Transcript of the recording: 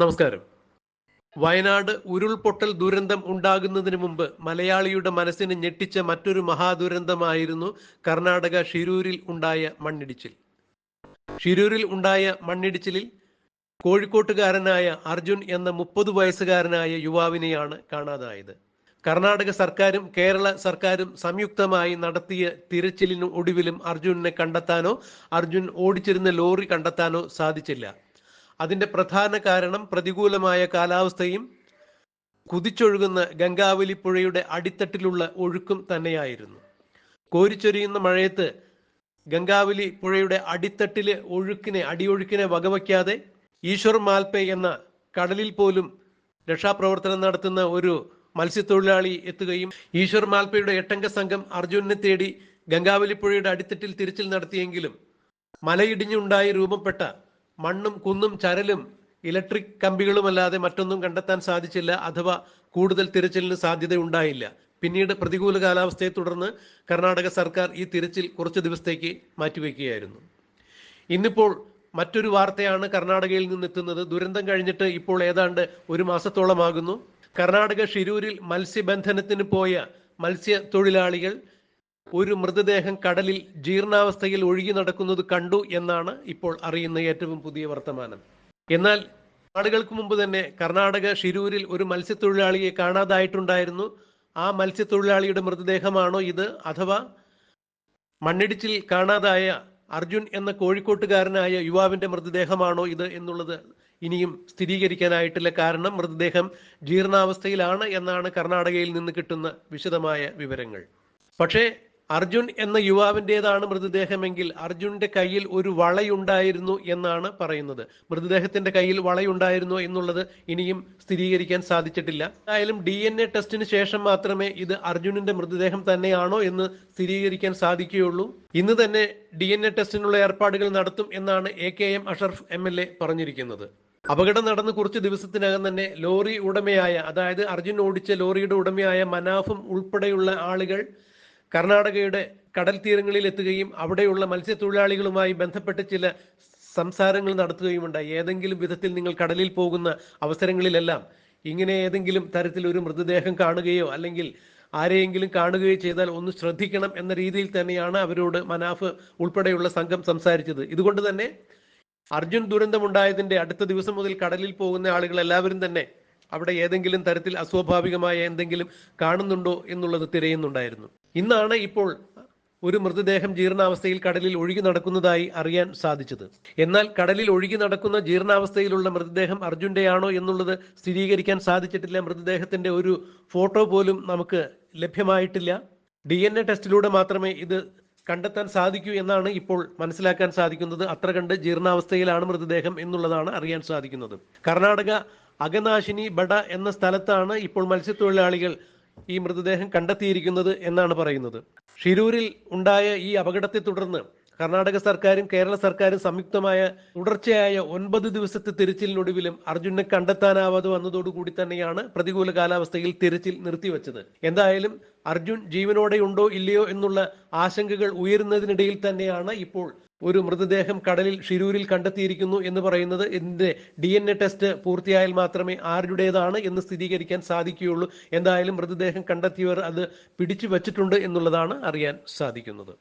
നമസ്കാരം. വയനാട് ഉരുൾപൊട്ടൽ ദുരന്തം ഉണ്ടാകുന്നതിന് മുമ്പ് മലയാളിയുടെ മനസ്സിനെ ഞെട്ടിച്ച മറ്റൊരു മഹാദുരന്തമായിരുന്നു കർണാടക ഷിരൂരിൽ ഉണ്ടായ മണ്ണിടിച്ചിൽ. ഷിരൂരിൽ ഉണ്ടായ മണ്ണിടിച്ചിലിൽ കോഴിക്കോട്ടുകാരനായ അർജുൻ എന്ന മുപ്പത് വയസ്സുകാരനായ യുവാവിനെയാണ് കാണാതായത്. കർണാടക സർക്കാരും കേരള സർക്കാരും സംയുക്തമായി നടത്തിയ തിരച്ചിലിനും ഒടുവിലും അർജുനെ കണ്ടെത്താനോ അർജുൻ ഓടിച്ചിരുന്ന ലോറി കണ്ടെത്താനോ സാധിച്ചില്ല. അതിന്റെ പ്രധാന കാരണം പ്രതികൂലമായ കാലാവസ്ഥയും കുതിച്ചൊഴുകുന്ന ഗംഗാവലി പുഴയുടെ അടിത്തട്ടിലുള്ള ഒഴുക്കും തന്നെയായിരുന്നു. കോരിച്ചൊരിയുന്ന മഴയത്ത് ഗംഗാവലി പുഴയുടെ അടിത്തട്ടിലെ ഒഴുക്കിനെ അടിയൊഴുക്കിനെ വകവയ്ക്കാതെ ഈശ്വർ മാൽപേ എന്ന കടലിൽ പോലും രക്ഷാപ്രവർത്തനം നടത്തുന്ന ഒരു മത്സ്യത്തൊഴിലാളി എത്തുകയും ഈശ്വർ മാൽപ്പയുടെ എട്ടംഗ സംഘം അർജുനെ തേടി ഗംഗാവലി പുഴയുടെ അടിത്തട്ടിൽ തിരച്ചിൽ നടത്തിയെങ്കിലും മലയിടിഞ്ഞുണ്ടായി രൂപപ്പെട്ട മണ്ണും കുന്നും ചരലും ഇലക്ട്രിക് കമ്പികളുമല്ലാതെ മറ്റൊന്നും കണ്ടെത്താൻ സാധിച്ചില്ല അഥവാ കൂടുതൽ തിരച്ചിലിന് സാധ്യത ഉണ്ടായില്ല പിന്നീട് പ്രതികൂല കാലാവസ്ഥയെ തുടർന്ന് കർണാടക സർക്കാർ ഈ തിരച്ചിൽ കുറച്ച് ദിവസത്തേക്ക് മാറ്റിവെക്കുകയായിരുന്നു. ഇന്നിപ്പോൾ മറ്റൊരു വാർത്തയാണ് കർണാടകയിൽ നിന്ന് എത്തുന്നത് ദുരന്തം കഴിഞ്ഞിട്ട് ഇപ്പോൾ ഏതാണ്ട് ഒരു മാസത്തോളമാകുന്നു. കർണാടക ഷിരൂരിൽ മത്സ്യബന്ധനത്തിന് പോയ മത്സ്യത്തൊഴിലാളികൾ ഒരു മൃതദേഹം കടലിൽ ജീർണാവസ്ഥയിൽ ഒഴുകി നടക്കുന്നത് കണ്ടു എന്നാണ് ഇപ്പോൾ അറിയുന്ന ഏറ്റവും പുതിയ വർത്തമാനം. എന്നാൽ നാളുകൾക്ക് മുമ്പ് തന്നെ കർണാടക ഷിരൂരിൽ ഒരു മത്സ്യത്തൊഴിലാളിയെ കാണാതായിട്ടുണ്ടായിരുന്നു. ആ മത്സ്യത്തൊഴിലാളിയുടെ മൃതദേഹമാണോ ഇത് അഥവാ മണ്ണിടിച്ചിൽ കാണാതായ അർജുൻ എന്ന കോഴിക്കോട്ടുകാരനായ യുവാവിന്റെ മൃതദേഹമാണോ ഇത് എന്നുള്ളത് ഇനിയും സ്ഥിരീകരിക്കാനായിട്ടില്ല. കാരണം മൃതദേഹം ജീർണാവസ്ഥയിലാണ് എന്നാണ് കർണാടകയിൽ നിന്ന് കിട്ടുന്ന വിശദമായ വിവരങ്ങൾ. പക്ഷേ അർജുൻ എന്ന യുവാവിന്റെതാണ് മൃതദേഹമെങ്കിൽ അർജുന്റെ കയ്യിൽ ഒരു വളയുണ്ടായിരുന്നു എന്നാണ് പറയുന്നത്. മൃതദേഹത്തിന്റെ കയ്യിൽ വളയുണ്ടായിരുന്നു എന്നുള്ളത് ഇനിയും സ്ഥിരീകരിക്കാൻ സാധിച്ചിട്ടില്ല. എന്തായാലും ഡി എൻ എ ടെസ്റ്റിന് ശേഷം മാത്രമേ ഇത് അർജുനന്റെ മൃതദേഹം തന്നെയാണോ എന്ന് സ്ഥിരീകരിക്കാൻ സാധിക്കുകയുള്ളൂ. ഇന്ന് തന്നെ ഡി എൻ എ ടെസ്റ്റിനുള്ള ഏർപ്പാടുകൾ നടത്തും എന്നാണ് A K M Ashraf M L A പറഞ്ഞിരിക്കുന്നത്. അപകടം നടന്ന് കുറച്ച് ദിവസത്തിനകം തന്നെ ലോറി ഉടമയായ അതായത് അർജുൻ ഓടിച്ച ലോറിയുടെ ഉടമയായ മനാഫും ഉൾപ്പെടെയുള്ള ആളുകൾ കർണാടകയുടെ കടൽ തീരങ്ങളിൽ എത്തുകയും അവിടെയുള്ള മത്സ്യത്തൊഴിലാളികളുമായി ബന്ധപ്പെട്ട് ചില സംസാരങ്ങൾ നടത്തുകയുമുണ്ടായി. ഏതെങ്കിലും വിധത്തിൽ നിങ്ങൾ കടലിൽ പോകുന്ന അവസരങ്ങളിലെല്ലാം ഇങ്ങനെ ഏതെങ്കിലും തരത്തിൽ ഒരു മൃതദേഹം കാണുകയോ അല്ലെങ്കിൽ ആരെയെങ്കിലും കാണുകയോ ചെയ്താൽ ഒന്ന് ശ്രദ്ധിക്കണം എന്ന രീതിയിൽ തന്നെയാണ് അവരോട് മനാഫ് ഉൾപ്പെടെയുള്ള സംഘം സംസാരിച്ചത്. ഇതുകൊണ്ട് തന്നെ അർജുൻ ദുരന്തമുണ്ടായതിന്റെ അടുത്ത ദിവസം മുതൽ കടലിൽ പോകുന്ന ആളുകൾ എല്ലാവരും തന്നെ അവിടെ ഏതെങ്കിലും തരത്തിൽ അസ്വാഭാവികമായ എന്തെങ്കിലും കാണുന്നുണ്ടോ എന്നുള്ളത് തിരയുന്നുണ്ടായിരുന്നു. ഇന്നാണ് ഇപ്പോൾ ഒരു മൃതദേഹം ജീർണാവസ്ഥയിൽ കടലിൽ ഒഴുകി നടക്കുന്നതായി അറിയാൻ സാധിച്ചത്. എന്നാൽ കടലിൽ ഒഴുകി നടക്കുന്ന ജീർണാവസ്ഥയിലുള്ള മൃതദേഹം അർജുന്റെയാണോ എന്നുള്ളത് സ്ഥിരീകരിക്കാൻ സാധിച്ചിട്ടില്ല. മൃതദേഹത്തിന്റെ ഒരു ഫോട്ടോ പോലും നമുക്ക് ലഭ്യമായിട്ടില്ല. ഡി എൻ എ ടെസ്റ്റിലൂടെ മാത്രമേ ഇത് കണ്ടെത്താൻ സാധിക്കൂ എന്നാണ് ഇപ്പോൾ മനസ്സിലാക്കാൻ സാധിക്കുന്നത്. അത്ര കണ്ട് ജീർണാവസ്ഥയിലാണ് മൃതദേഹം എന്നുള്ളതാണ് അറിയാൻ സാധിക്കുന്നത്. കർണാടക അകനാശിനി ബഡ എന്ന സ്ഥലത്താണ് ഇപ്പോൾ മത്സ്യത്തൊഴിലാളികൾ ഈ മൃതദേഹം കണ്ടെത്തിയിരിക്കുന്നത് എന്നാണ് പറയുന്നത്. ഷിരൂരിൽ ഉണ്ടായ ഈ അപകടത്തെ തുടർന്ന് കർണാടക സർക്കാരും കേരള സർക്കാരും സംയുക്തമായ തുടർച്ചയായ ഒൻപത് ദിവസത്തെ തിരച്ചിലിനൊടുവിലും അർജുനെ കണ്ടെത്താനാവാതെ വന്നതോടുകൂടി തന്നെയാണ് പ്രതികൂല കാലാവസ്ഥയിൽ തിരച്ചിൽ നിർത്തിവെച്ചത്. എന്തായാലും അർജുൻ ജീവനോടെ ഉണ്ടോ ഇല്ലയോ എന്നുള്ള ആശങ്കകൾ ഉയരുന്നതിനിടയിൽ തന്നെയാണ് ഇപ്പോൾ ഒരു മൃതദേഹം കടലിൽ ഷിരൂരിൽ കണ്ടെത്തിയിരിക്കുന്നു എന്ന് പറയുന്നത്. ഇതിന്റെ ഡി എൻ എ ടെസ്റ്റ് പൂർത്തിയായാൽ മാത്രമേ ആരുടേതാണ് എന്ന് സ്ഥിരീകരിക്കാൻ സാധിക്കുകയുള്ളൂ. എന്തായാലും മൃതദേഹം കണ്ടെത്തിയവർ അത് പിടിച്ചു വച്ചിട്ടുണ്ട് എന്നുള്ളതാണ് അറിയാൻ സാധിക്കുന്നത്.